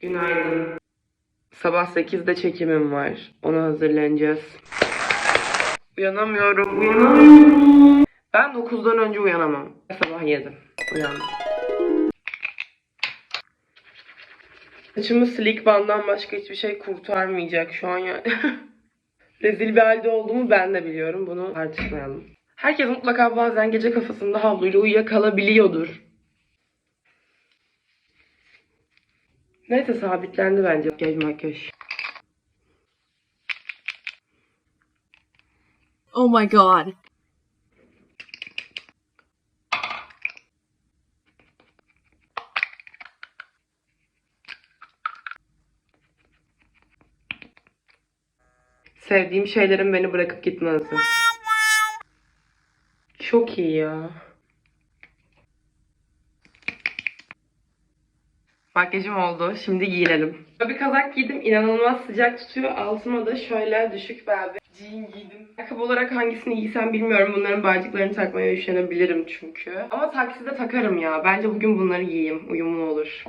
Günaydın. Sabah 8'de çekimim var. Ona hazırlanacağız. Uyanamıyorum, uyanamıyorum. Ben 9'dan önce uyanamam. Sabah 7. Uyandım. Saçımı slick banddan başka hiçbir şey kurtarmayacak şu an yani. Rezil bir halde olduğumu ben de biliyorum. Bunu tartışmayalım. Herkes mutlaka bazen gece kafasında havluyla uyuyakalabiliyordur. Neyse sabitlendi bence makyaj makyaj. Oh my god. Sevdiğim şeylerin beni bırakıp gitmesi. Çok iyi ya. Makyajım oldu. Şimdi giyinelim. Bir kazak giydim. inanılmaz sıcak tutuyor. Altıma da şöyle düşük bel bir jean giydim. Ayakkabı olarak hangisini giysem bilmiyorum. Bunların bağcıklarını takmaya üşenebilirim çünkü. Ama takside takarım ya. Bence bugün bunları giyeyim. Uyumlu olur.